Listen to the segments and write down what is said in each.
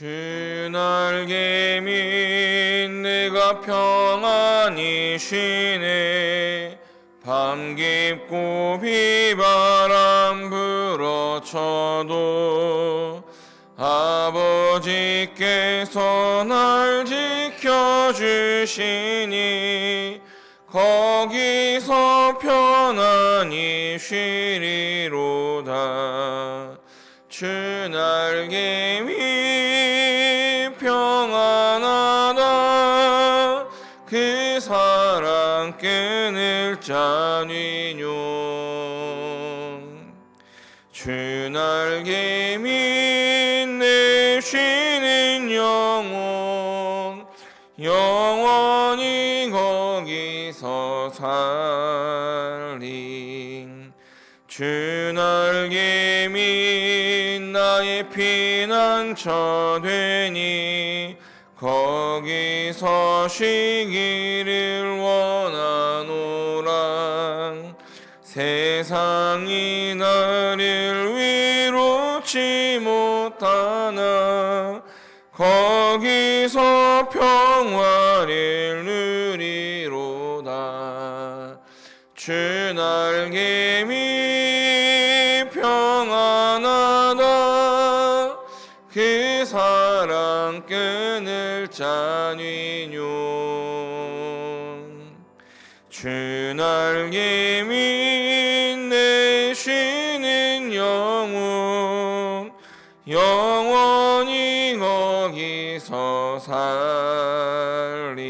주 날개 밑 내가 평안히 쉬네. 밤 깊고 비바람 불어쳐도 아버지께서 날 지켜주시니 거기서 편안히 쉬리 끊을 자니뇨 주 날개 밑내 쉬는 영혼 영원히 거기서 살림. 주 날개 밑 나의 피난처 되니 거기서 쉬기를 원하노라 세상이 나를 위로치 못하나 거기서 평화를 끊을 자니뇨. 주 날개 밑내 쉬는 영혼 영원히 거기서 살리.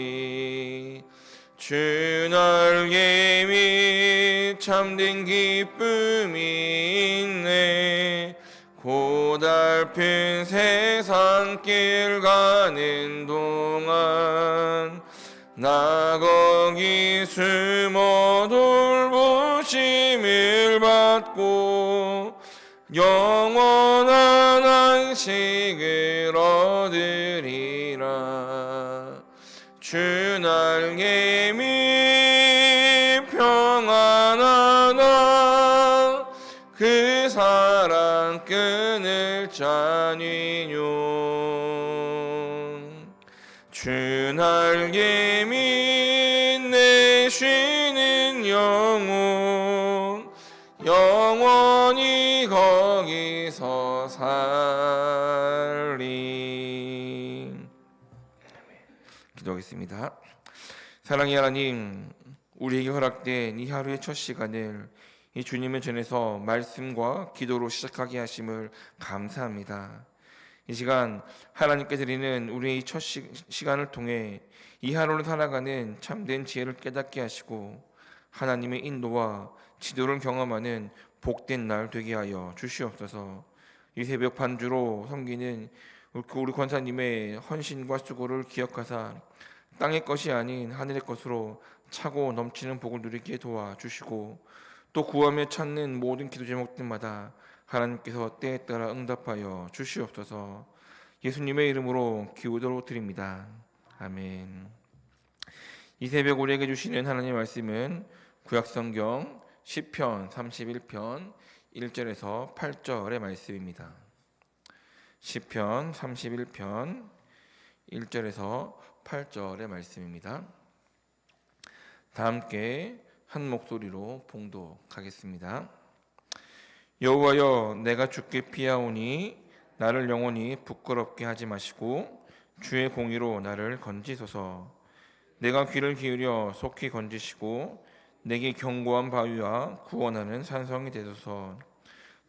주 날개 밑 참된 기쁨이 고달픈 세상길 가는 동안 나 거기 숨어 돌보심을 받고 영원한 안식을 얻 자니뇨 주 날개 밑내 쉬는 영혼 영원히 거기서 살리 기도하겠습니다. 사랑의 하나님, 우리에게 허락된 이 하루의 첫 시간을 이 주님의 전에서 말씀과 기도로 시작하게 하심을 감사합니다. 이 시간 하나님께 드리는 우리의 이첫 시 간을 통해 이 하루를 살아가는 참된 지혜를 깨닫게 하시고 하나님의 인도와 지도를 경험하는 복된 날 되게 하여 주시옵소서. 이 새벽 반주로 섬기는 우리 권사님의 헌신과 수고를 기억하사 땅의 것이 아닌 하늘의 것으로 차고 넘치는 복을 누리게 도와 주시고 또 구하며 찾는 모든 기도 제목들마다 하나님께서 때에 따라 응답하여 주시옵소서. 예수님의 이름으로 기도로 드립니다. 아멘. 이 새벽 우리에게 주시는 하나님의 말씀은 구약성경 10편 31편 1절에서 8절의 말씀입니다. 10편 31편 1절에서 8절의 말씀입니다. 다 함께 한 목소리로 봉독하겠습니다. 여호와여 내가 주께 피하오니 나를 영원히 부끄럽게 하지 마시고 주의 공의로 나를 건지소서. 내가 귀를 기울여 속히 건지시고 내게 견고한 바위와 구원하는 산성이 되소서.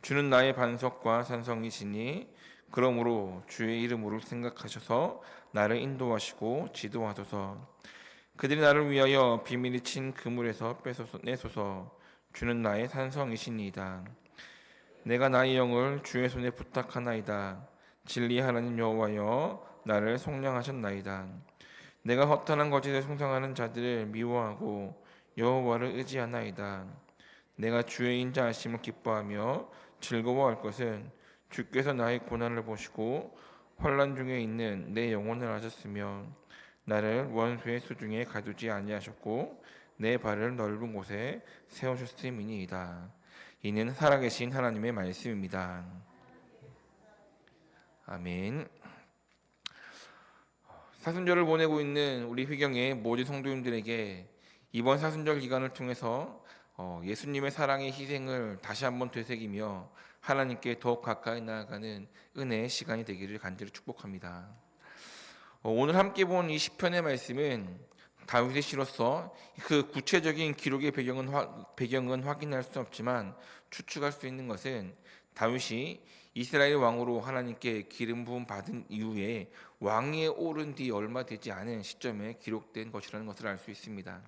주는 나의 반석과 산성이시니 그러므로 주의 이름으로 생각하셔서 나를 인도하시고 지도하소서 그들이 나를 위하여 비밀이 친 그물에서 빼소서 내소서. 주는 나의 산성이시니이다. 내가 나의 영을 주의 손에 부탁하나이다. 진리 하나님 여호와여 나를 속량하셨나이다. 내가 허탄한 거짓에 송상하는 자들을 미워하고 여호와를 의지하나이다. 내가 주의 인자 하심을 기뻐하며 즐거워할 것은 주께서 나의 고난을 보시고 환란 중에 있는 내 영혼을 하셨으며 나를 원수의 수중에 가두지 아니하셨고 내 발을 넓은 곳에 세우셨음이니이다. 이는 살아계신 하나님의 말씀입니다. 아멘. 사순절을 보내고 있는 우리 휘경의 모든 성도님들에게 이번 사순절 기간을 통해서 어, 예수님의 사랑의 희생을 다시 한번 되새기며 하나님께 더욱 가까이 나아가는 은혜의 시간이 되기를 간절히 축복합니다. 어, 오늘 함께 본 이 시편의 말씀은 다윗의 시로서 그 구체적인 기록의 배경은, 화, 배경은 확인할 수 없지만 추측할 수 있는 것은 다윗이 이스라엘 왕으로 하나님께 기름 부음 받은 이후에 왕위에 오른 뒤 얼마 되지 않은 시점에 기록된 것이라는 것을 알 수 있습니다.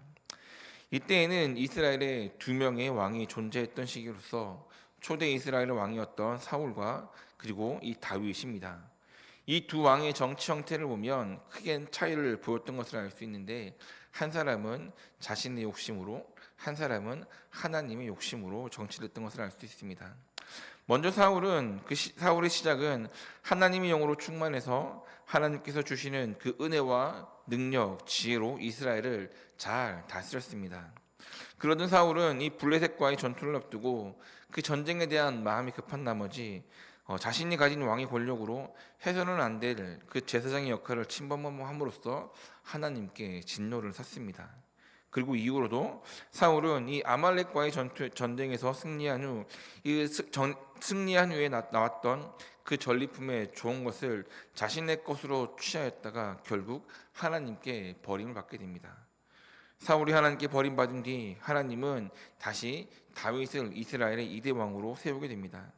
이때에는 이스라엘에 두 명의 왕이 존재했던 시기로서 초대 이스라엘 왕이었던 사울과 그리고 이 다윗입니다. 이 두 왕의 정치 형태를 보면 크게 차이를 보였던 것을 알 수 있는데 한 사람은 자신의 욕심으로 한 사람은 하나님의 욕심으로 정치를 했던 것을 알 수 있습니다. 먼저 사울은 그 시, 사울의 시작은 하나님의 영으로 충만해서 하나님께서 주시는 그 은혜와 능력, 지혜로 이스라엘을 잘 다스렸습니다. 그러던 사울은 이 블레셋과의 전투를 앞두고 그 전쟁에 대한 마음이 급한 나머지 어, 자신이 가진 왕의 권력으로 해서는 안 될 그 제사장의 역할을 침범함으로써 하나님께 진노를 샀습니다. 그리고 이후로도 사울은 이 아말렉과의 전투, 전쟁에서 승리한 후, 이 승리한 후에 나, 나왔던 그 전리품의 좋은 것을 자신의 것으로 취하였다가 결국 하나님께 버림을 받게 됩니다. 사울이 하나님께 버림받은 뒤 하나님은 다시 다윗을 이스라엘의 이대 왕으로 세우게 됩니다.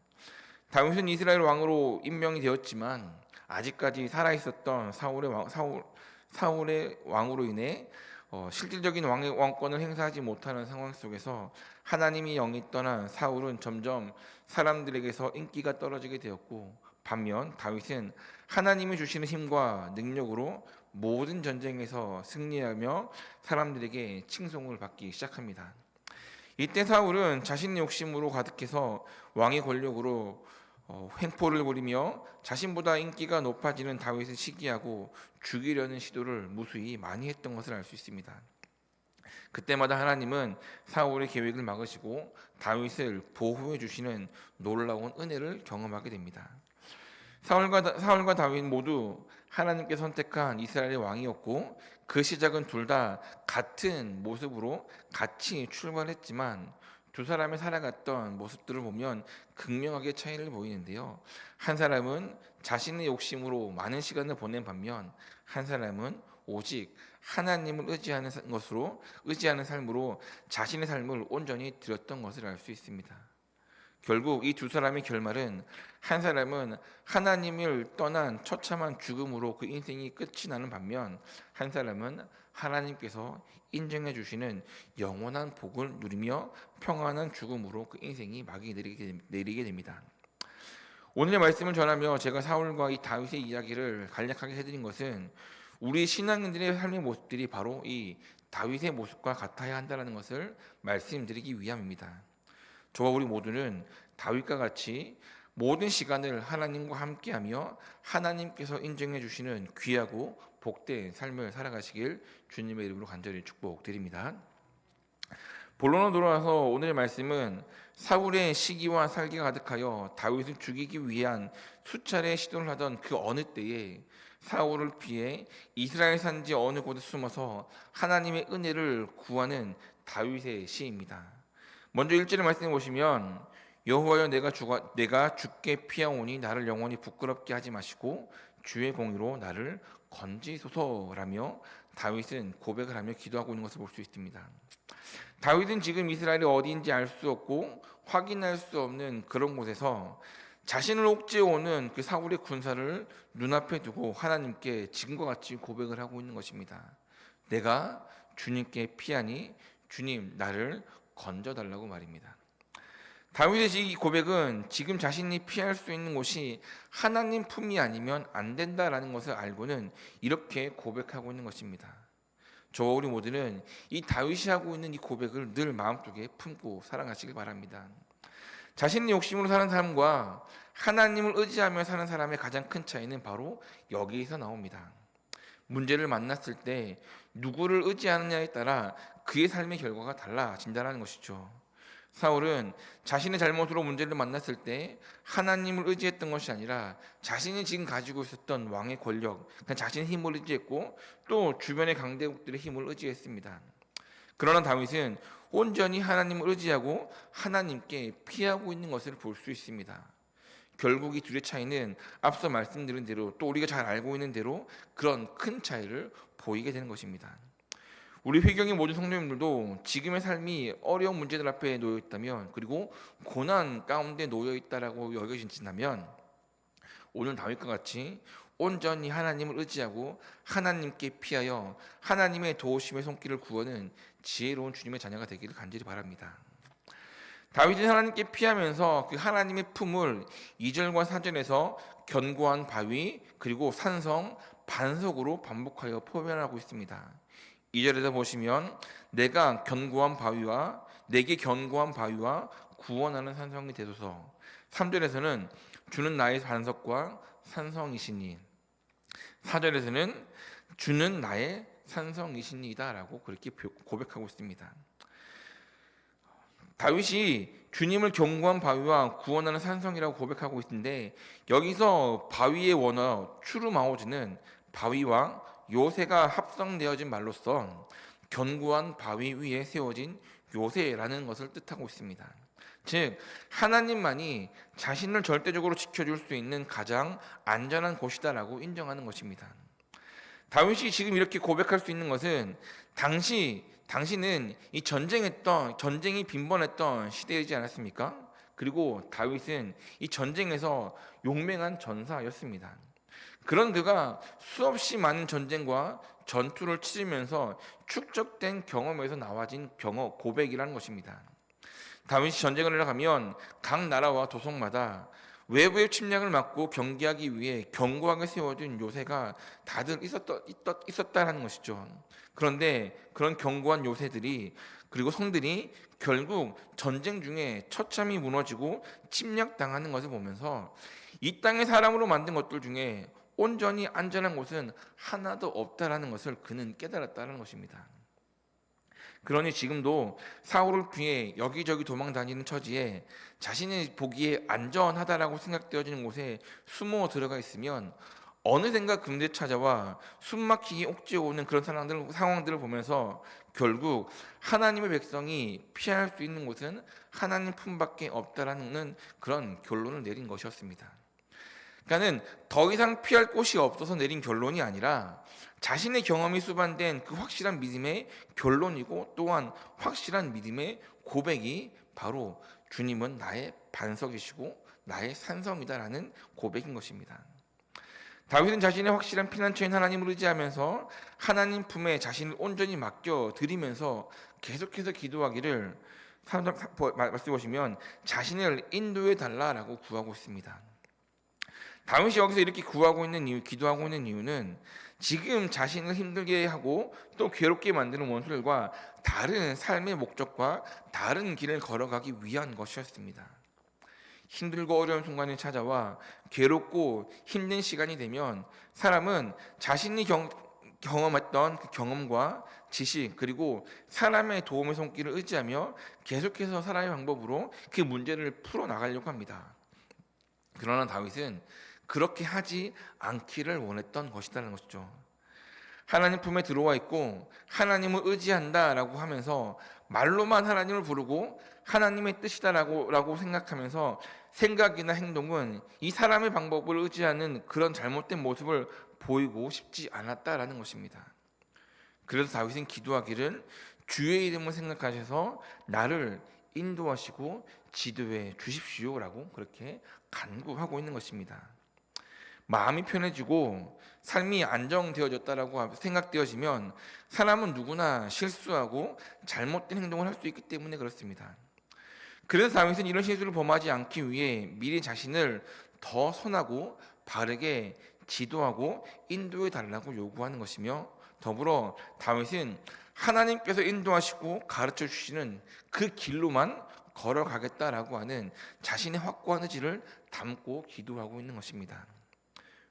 다윗은 이스라엘 왕으로 임명이 되었지만 아직까지 살아 있었던 사울의 왕, 사울, 사울의 왕으로 인해 어, 실질적인 왕의 왕권을 행사하지 못하는 상황 속에서 하나님이 영이 떠난 사울은 점점 사람들에게서 인기가 떨어지게 되었고 반면 다윗은 하나님이 주시는 힘과 능력으로 모든 전쟁에서 승리하며 사람들에게 칭송을 받기 시작합니다. 이때 사울은 자신의 욕심으로 가득해서 왕의 권력으로 어, 횡포를 부리며 자신보다 인기가 높아지는 다윗을 시기하고 죽이려는 시도를 무수히 많이 했던 것을 알 수 있습니다. 그때마다 하나님은 사울의 계획을 막으시고 다윗을 보호해 주시는 놀라운 은혜를 경험하게 됩니다. 사울과 사울과 다윗 모두 하나님께 선택한 이스라엘의 왕이었고 그 시작은 둘 다 같은 모습으로 같이 출발했지만 두 사람이 살아갔던 모습들을 보면 극명하게 차이를 보이는데요. 한 사람은 자신의 욕심으로 많은 시간을 보낸 반면 한 사람은 오직 하나님을 의지하는 것으로 의지하는 삶으로 자신의 삶을 온전히 드렸던 것을 알 수 있습니다. 결국 이 두 사람의 결말은 한 사람은 하나님을 떠난 처참한 죽음으로 그 인생이 끝이 나는 반면 한 사람은 하나님께서 인정해 주시는 영원한 복을 누리며 평안한 죽음으로 그 인생이 막이 내리게 됩니다. 오늘의 말씀을 전하며 제가 사울과 이 다윗의 이야기를 간략하게 해드린 것은 우리 신앙인들의 삶의 모습들이 바로 이 다윗의 모습과 같아야 한다는 것을 말씀드리기 위함입니다. 저와 우리 모두는 다윗과 같이 모든 시간을 하나님과 함께하며 하나님께서 인정해 주시는 귀하고 복된 삶을 살아가시길 주님의 이름으로 간절히 축복드립니다. 본론으로 돌아와서 오늘의 말씀은 사울의 시기와 살기가 가득하여 다윗을 죽이기 위한 수차례 시도를 하던 그 어느 때에 사울을 피해 이스라엘 산지 어느 곳에 숨어서 하나님의 은혜를 구하는 다윗의 시입니다. 먼저 1절의 말씀을 보시면 여호와여 내가 죽어 내가 죽게 피하오니 나를 영원히 부끄럽게 하지 마시고 주의 공의로 나를 건지소서라며 다윗은 고백을 하며 기도하고 있는 것을 볼 수 있습니다. 다윗은 지금 이스라엘이 어디인지 알 수 없고 확인할 수 없는 그런 곳에서 자신을 옥죄 오는 그 사울의 군사를 눈앞에 두고 하나님께 지금과 같이 고백을 하고 있는 것입니다. 내가 주님께 피하니 주님 나를 건져달라고 말입니다. 다윗의 이 고백은 지금 자신이 피할 수 있는 곳이 하나님 품이 아니면 안 된다라는 것을 알고는 이렇게 고백하고 있는 것입니다. 저와 우리 모두는 이 다윗이 하고 있는 이 고백을 늘 마음속에 품고 살아가시길 바랍니다. 자신의 욕심으로 사는 사람과 하나님을 의지하며 사는 사람의 가장 큰 차이는 바로 여기에서 나옵니다. 문제를 만났을 때 누구를 의지하느냐에 따라 그의 삶의 결과가 달라진다는 것이죠. 사울은 자신의 잘못으로 문제를 만났을 때 하나님을 의지했던 것이 아니라 자신이 지금 가지고 있었던 왕의 권력, 그냥 자신의 힘을 의지했고 또 주변의 강대국들의 힘을 의지했습니다. 그러나 다윗은 온전히 하나님을 의지하고 하나님께 피하고 있는 것을 볼 수 있습니다. 결국 이 둘의 차이는 앞서 말씀드린 대로 또 우리가 잘 알고 있는 대로 그런 큰 차이를 보이게 되는 것입니다. 우리 회경의 모든 성도님들도 지금의 삶이 어려운 문제들 앞에 놓여 있다면 그리고 고난 가운데 놓여 있다라고 여겨진다면 오늘 다윗과 같이 온전히 하나님을 의지하고 하나님께 피하여 하나님의 도우심의 손길을 구하는 지혜로운 주님의 자녀가 되기를 간절히 바랍니다. 다윗은 하나님께 피하면서 그 하나님의 품을 2절과 4절에서 견고한 바위 그리고 산성 반석으로 반복하여 표현하고 있습니다. 2절에서 보시면 내가 견고한 바위와 내게 견고한 바위와 구원하는 산성이 되소서. 3절에서는 주는 나의 반석과 산성이시니 4절에서는 주는 나의 산성이시니다라고 그렇게 고백하고 있습니다. 다윗이 주님을 견고한 바위와 구원하는 산성이라고 고백하고 있는데 여기서 바위의 원어 추르마오즈는 바위와 요새가 합성되어진 말로써 견고한 바위 위에 세워진 요새라는 것을 뜻하고 있습니다. 즉 하나님만이 자신을 절대적으로 지켜줄 수 있는 가장 안전한 곳이다라고 인정하는 것입니다. 다윗이 지금 이렇게 고백할 수 있는 것은 당시 당신은 이 전쟁했던 전쟁이 빈번했던 시대이지 않았습니까? 그리고 다윗은 이 전쟁에서 용맹한 전사였습니다. 그런 그가 수없이 많은 전쟁과 전투를 치르면서 축적된 경험에서 나와진 경험 고백이라는 것입니다. 다윗이 전쟁을 나가면 각 나라와 도성마다 외부의 침략을 막고 경계하기 위해 견고하게 세워진 요새가 다들 있었다, 있었다는 것이죠. 그런데 그런 견고한 요새들이 그리고 성들이 결국 전쟁 중에 처참히 무너지고 침략당하는 것을 보면서 이 땅의 사람으로 만든 것들 중에 온전히 안전한 곳은 하나도 없다라는 것을 그는 깨달았다는 것입니다. 그러니 지금도 사울을 피해 여기저기 도망 다니는 처지에 자신이 보기에 안전하다라고 생각되어지는 곳에 숨어 들어가 있으면 어느샌가 군대 찾아와 숨막히게 옥죄오는 그런 상황들, 상황들을 보면서 결국 하나님의 백성이 피할 수 있는 곳은 하나님 품밖에 없다라는 그런 결론을 내린 것이었습니다. 그러니까는 더 이상 피할 곳이 없어서 내린 결론이 아니라 자신의 경험이 수반된 그 확실한 믿음의 결론이고 또한 확실한 믿음의 고백이 바로 주님은 나의 반석이시고 나의 산성이다라는 고백인 것입니다. 다윗은 자신의 확실한 피난처인 하나님을 의지하면서 하나님 품에 자신을 온전히 맡겨 드리면서 계속해서 기도하기를 말씀 보시면 자신을 인도해 달라라고 구하고 있습니다. 다윗이 여기서 이렇게 구하고 있는 이유, 기도하고 있는 이유는 지금 자신을 힘들게 하고 또 괴롭게 만드는 원수들과 다른 삶의 목적과 다른 길을 걸어가기 위한 것이었습니다. 힘들고 어려운 순간이 찾아와 괴롭고 힘든 시간이 되면 사람은 자신이 경, 경험했던 그 경험과 지식 그리고 사람의 도움의 손길을 의지하며 계속해서 살아의 방법으로 그 문제를 풀어 나가려고 합니다. 그러나 다윗은 그렇게 하지 않기를 원했던 것이라는 것이죠. 하나님 품에 들어와 있고 하나님을 의지한다라고 하면서 말로만 하나님을 부르고 하나님의 뜻이다라고 라고 생각하면서 생각이나 행동은 이 사람의 방법을 의지하는 그런 잘못된 모습을 보이고 싶지 않았다라는 것입니다. 그래서 다윗은 기도하기를 주의 이름을 생각하셔서 나를 인도하시고 지도해 주십시오라고 그렇게 간구하고 있는 것입니다. 마음이 편해지고 삶이 안정되어졌다라고 생각되어지면 사람은 누구나 실수하고 잘못된 행동을 할 수 있기 때문에 그렇습니다. 그래서 다윗은 이런 실수를 범하지 않기 위해 미리 자신을 더 선하고 바르게 지도하고 인도해 달라고 요구하는 것이며 더불어 다윗은 하나님께서 인도하시고 가르쳐 주시는 그 길로만 걸어가겠다라고 하는 자신의 확고한 의지를 담고 기도하고 있는 것입니다.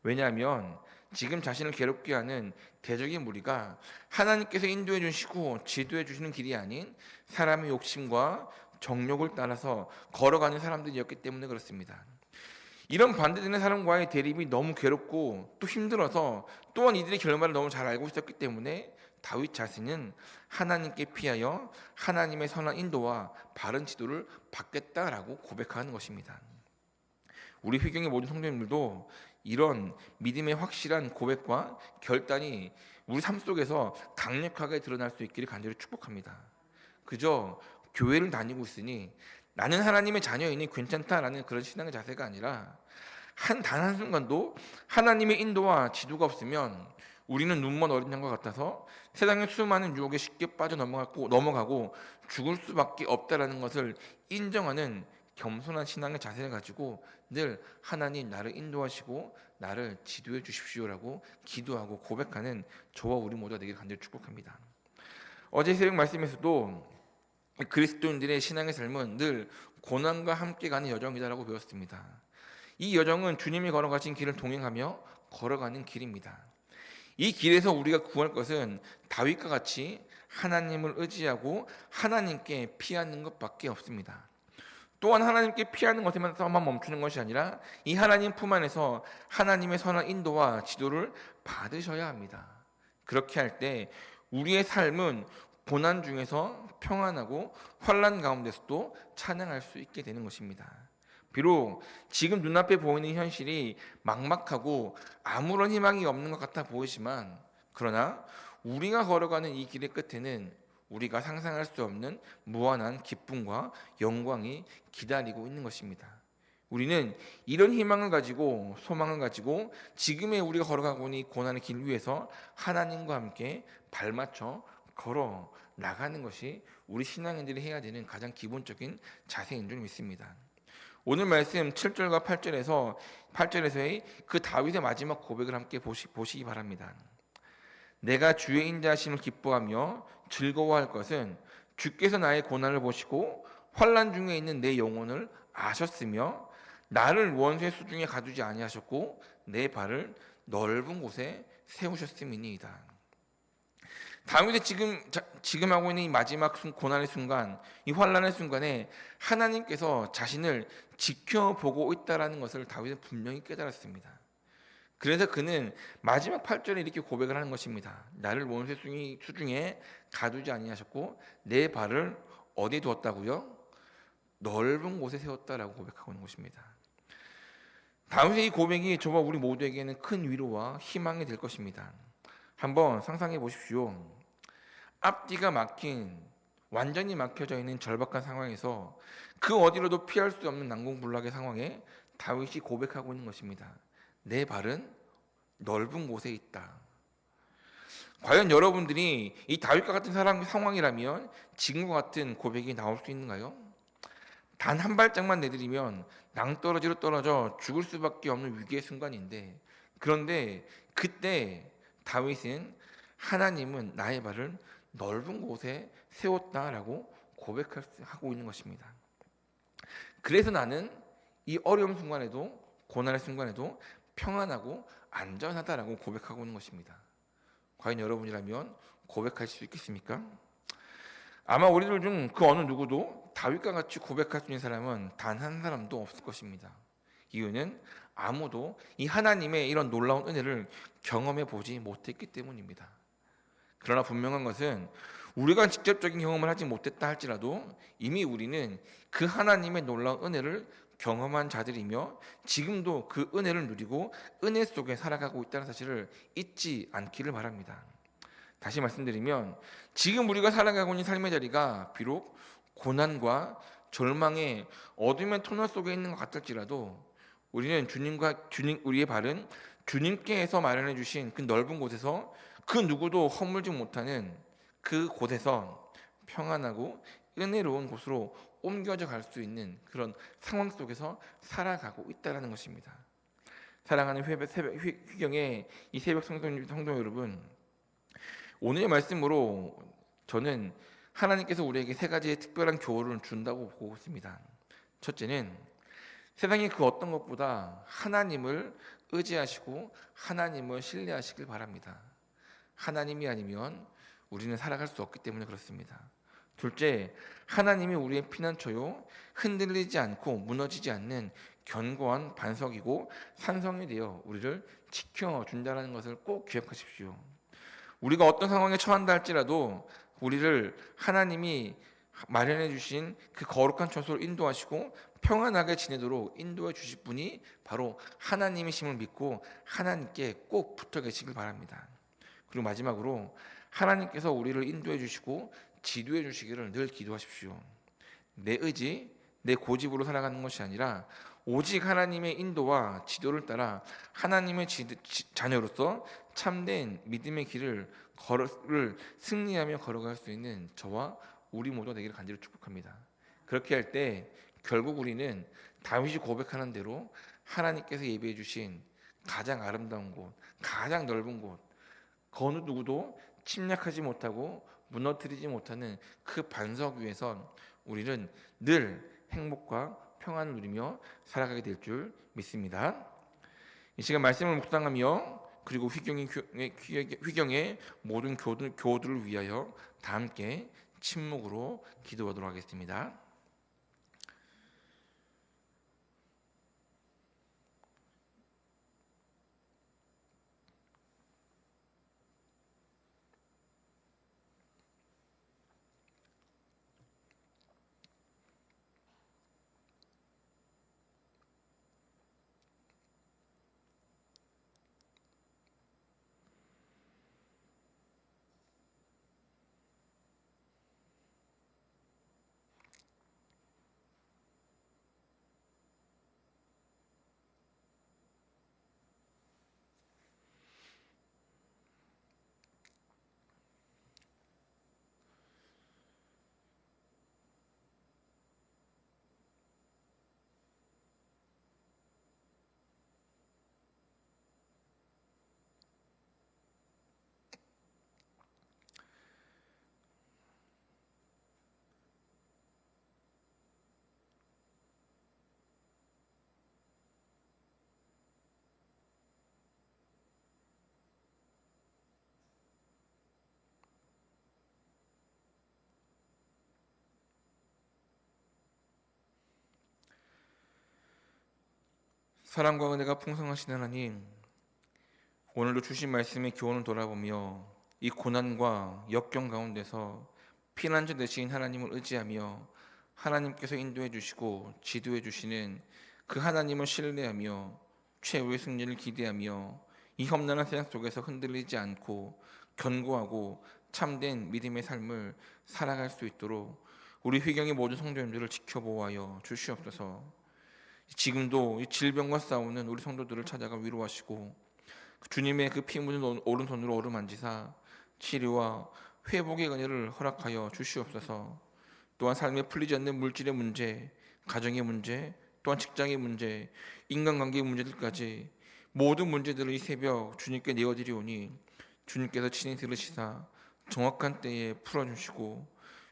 왜냐하면 지금 자신을 괴롭게 하는 대적의 무리가 하나님께서 인도해 주시고 지도해 주시는 길이 아닌 사람의 욕심과 정욕을 따라서 걸어가는 사람들이었기 때문에 그렇습니다. 이런 반대되는 사람과의 대립이 너무 괴롭고 또 힘들어서 또한 이들의 결말을 너무 잘 알고 있었기 때문에 다윗 자신은 하나님께 피하여 하나님의 선한 인도와 바른 지도를 받겠다라고 고백하는 것입니다. 우리 휘경의 모든 성도님들도 이런 믿음의 확실한 고백과 결단이 우리 삶 속에서 강력하게 드러날 수 있기를 간절히 축복합니다. 그저 교회를 다니고 있으니 나는 하나님의 자녀이니 괜찮다라는 그런 신앙의 자세가 아니라 한 단 한순간도 하나님의 인도와 지도가 없으면 우리는 눈먼 어린 양과 같아서 세상의 수많은 유혹에 쉽게 빠져 넘어가고 넘어가고 죽을 수밖에 없다라는 것을 인정하는 겸손한 신앙의 자세를 가지고 늘 하나님 나를 인도하시고 나를 지도해 주십시오라고 기도하고 고백하는 저와 우리 모두가 되길 간절히 축복합니다. 어제 새벽 말씀에서도 그리스도인들의 신앙의 삶은 늘 고난과 함께 가는 여정이다라고 배웠습니다. 이 여정은 주님이 걸어가신 길을 동행하며 걸어가는 길입니다. 이 길에서 우리가 구할 것은 다윗과 같이 하나님을 의지하고 하나님께 피하는 것밖에 없습니다. 또한 하나님께 피하는 것에만 멈추는 것이 아니라 이 하나님 품 안에서 하나님의 선한 인도와 지도를 받으셔야 합니다. 그렇게 할 때 우리의 삶은 고난 중에서 평안하고 환란 가운데서도 찬양할 수 있게 되는 것입니다. 비록 지금 눈앞에 보이는 현실이 막막하고 아무런 희망이 없는 것 같아 보이지만 그러나 우리가 걸어가는 이 길의 끝에는 우리가 상상할 수 없는 무한한 기쁨과 영광이 기다리고 있는 것입니다. 우리는 이런 희망을 가지고 소망을 가지고 지금의 우리가 걸어가고 있는 고난의 길 위에서 하나님과 함께 발맞춰 걸어 나가는 것이 우리 신앙인들이 해야 되는 가장 기본적인 자세인 줄 믿습니다. 오늘 말씀 7절과 8절에서 8절에서의 그 다윗의 마지막 고백을 함께 보시, 보시기 바랍니다. 내가 주의 인자하심을 기뻐하며 즐거워할 것은 주께서 나의 고난을 보시고 환란 중에 있는 내 영혼을 아셨으며 나를 원수의 수중에 가두지 아니하셨고 내 발을 넓은 곳에 세우셨음이니이다. 다윗이 지금 지금 하고 있는 이 마지막 고난의 순간, 이 환란의 순간에 하나님께서 자신을 지켜보고 있다라는 것을 다윗은 분명히 깨달았습니다. 그래서 그는 마지막 8절에 이렇게 고백을 하는 것입니다. 나를 원수의 수중에 가두지 아니하셨고 내 발을 어디에 두었다고요? 넓은 곳에 세웠다라고 고백하고 있는 것입니다. 다윗의 이 고백이 저와 우리 모두에게는 큰 위로와 희망이 될 것입니다. 한번 상상해 보십시오. 앞뒤가 막힌 완전히 막혀져 있는 절박한 상황에서 그 어디로도 피할 수 없는 난공불락의 상황에 다윗이 고백하고 있는 것입니다. 내 발은 넓은 곳에 있다. 과연 여러분들이 이 다윗과 같은 사람 상황이라면 지금과 같은 고백이 나올 수 있는가요? 단 한 발짝만 내들이면 낭떠러지로 떨어져 죽을 수밖에 없는 위기의 순간인데 그런데 그때 다윗은 하나님은 나의 발을 넓은 곳에 세웠다라고 고백하고 있는 것입니다. 그래서 나는 이 어려운 순간에도 고난의 순간에도 평안하고 안전하다라고 고백하고 있는 것입니다. 과연 여러분이라면 고백할 수 있겠습니까? 아마 우리들 중 그 어느 누구도 다윗과 같이 고백할 수 있는 사람은 단 한 사람도 없을 것입니다. 이유는 아무도 이 하나님의 이런 놀라운 은혜를 경험해 보지 못했기 때문입니다. 그러나 분명한 것은 우리가 직접적인 경험을 하지 못했다 할지라도 이미 우리는 그 하나님의 놀라운 은혜를 경험한 자들이며 지금도 그 은혜를 누리고 은혜 속에 살아가고 있다는 사실을 잊지 않기를 바랍니다. 다시 말씀드리면 지금 우리가 살아가고 있는 삶의 자리가 비록 고난과 절망의 어둠의 터널 속에 있는 것 같을지라도 우리는 주님과 주님 우리의 발은 주님께서 마련해 주신 그 넓은 곳에서 그 누구도 허물지 못하는 그 곳에서 평안하고 은혜로운 곳으로 옮겨져 갈 수 있는 그런 상황 속에서 살아가고 있다라는 것입니다. 사랑하는 새벽, 새벽 휘경의 이 새벽 성도, 성도 여러분, 오늘의 말씀으로 저는 하나님께서 우리에게 세 가지의 특별한 교훈을 준다고 보고 있습니다. 첫째는 세상의 그 어떤 것보다 하나님을 의지하시고 하나님을 신뢰하시길 바랍니다. 하나님이 아니면 우리는 살아갈 수 없기 때문에 그렇습니다. 둘째, 하나님이 우리의 피난처요, 흔들리지 않고 무너지지 않는 견고한 반석이고 산성이 되어 우리를 지켜준다는 것을 꼭 기억하십시오. 우리가 어떤 상황에 처한다 할지라도 우리를 하나님이 마련해 주신 그 거룩한 처소로 인도하시고 평안하게 지내도록 인도해 주실 분이 바로 하나님이심을 믿고 하나님께 꼭 붙어 계시길 바랍니다. 그리고 마지막으로 하나님께서 우리를 인도해 주시고 지도해 주시기를 늘 기도하십시오. 내 의지, 내 고집으로 살아가는 것이 아니라 오직 하나님의 인도와 지도를 따라 하나님의 지, 지, 자녀로서 참된 믿음의 길을 걸을 승리하며 걸어갈 수 있는 저와 우리 모두 되기를 간절히 축복합니다. 그렇게 할 때 결국 우리는 다윗이 고백하는 대로 하나님께서 예비해 주신 가장 아름다운 곳, 가장 넓은 곳, 그 어느 누구도 침략하지 못하고 무너뜨리지 못하는 그 반석 위에서 우리는 늘 행복과 평안을 누리며 살아가게 될 줄 믿습니다. 이 시간 말씀을 묵상하며 그리고 휘경의, 휘경의 모든 교들, 교들을 위하여 다 함께 침묵으로 기도하도록 하겠습니다. 사랑과 은혜가 풍성하신 하나님, 오늘도 주신 말씀의 교훈을 돌아보며 이 고난과 역경 가운데서 피난처 되신 하나님을 의지하며 하나님께서 인도해 주시고 지도해 주시는 그 하나님을 신뢰하며 최후의 승리를 기대하며 이 험난한 세상 속에서 흔들리지 않고 견고하고 참된 믿음의 삶을 살아갈 수 있도록 우리 휘경의 모든 성도님들을 지켜보아여 주시옵소서. 지금도 이 질병과 싸우는 우리 성도들을 찾아가 위로하시고 주님의 그 피 묻은 오른손으로 어루만지사 치료와 회복의 은혜를 허락하여 주시옵소서. 또한 삶에 풀리지 않는 물질의 문제, 가정의 문제, 또한 직장의 문제, 인간관계의 문제들까지 모든 문제들을 이 새벽 주님께 내어드리오니 주님께서 친히 들으시사 정확한 때에 풀어주시고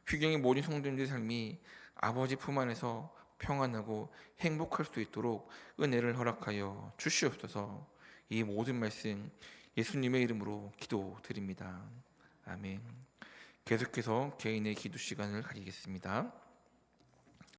휘경의 모든 성도님들의 삶이 아버지 품 안에서 평안하고 행복할 수 있도록 은혜를 허락하여 주시옵소서. 이 모든 말씀 예수님의 이름으로 기도드립니다. 아멘. 계속해서 개인의 기도 시간을 가지겠습니다.